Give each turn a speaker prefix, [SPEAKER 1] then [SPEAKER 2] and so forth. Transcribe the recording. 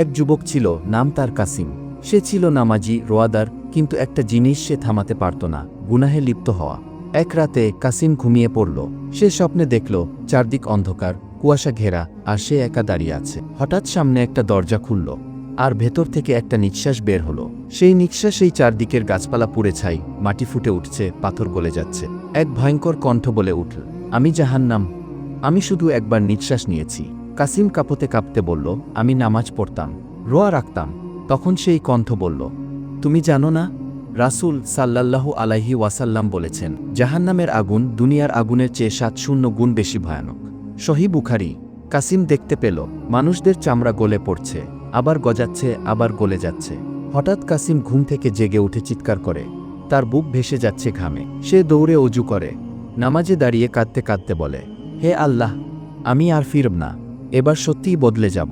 [SPEAKER 1] এক যুবক ছিল, নাম তার কাসিম। সে ছিল নামাজি, রোয়াদার, কিন্তু একটা জিনিস সে থামাতে পারত না, গুনাহে লিপ্ত হওয়া। এক রাতে কাসিম ঘুমিয়ে পড়ল। সে স্বপ্নে দেখল, চারদিক অন্ধকার, কুয়াশা ঘেরা, আর সে একা দাঁড়িয়ে আছে। হঠাৎ সামনে একটা দরজা খুলল, আর ভেতর থেকে একটা নিঃশ্বাস বের হলো। সেই নিঃশ্বাস এই চারদিকের গাছপালা পুড়ে ছাই, মাটি ফুটে উঠছে, পাথর গলে যাচ্ছে। এক ভয়ঙ্কর কণ্ঠ বলে উঠল, আমি জাহান্নাম, আমি শুধু একবার নিঃশ্বাস নিয়েছি। কাসিম কাঁপতে কাঁপতে বলল, আমি নামাজ পড়তাম, রোয়া রাখতাম। তখন সেই কণ্ঠ বলল, তুমি জানো না, রাসূল সাল্লাল্লাহু আলাইহি ওয়াসাল্লাম বলেছেন, জাহান্নামের আগুন দুনিয়ার আগুনের চেয়ে সাত শূন্য গুণ বেশি ভয়ানক। সহি বুখারি, কাসিম দেখতে পেল, মানুষদের চামড়া গলে পড়ছে, আবার গজাচ্ছে, আবার গলে যাচ্ছে। হঠাৎ কাসিম ঘুম থেকে জেগে উঠে চিৎকার করে, তার বুক ভেসে যাচ্ছে ঘামে। সে দৌড়ে অজু করে, নামাজে দাঁড়িয়ে কাঁদতে কাঁদতে বলে, হে আল্লাহ, আমি আর ফিরব না। এবার সত্যিই বদলে যাব।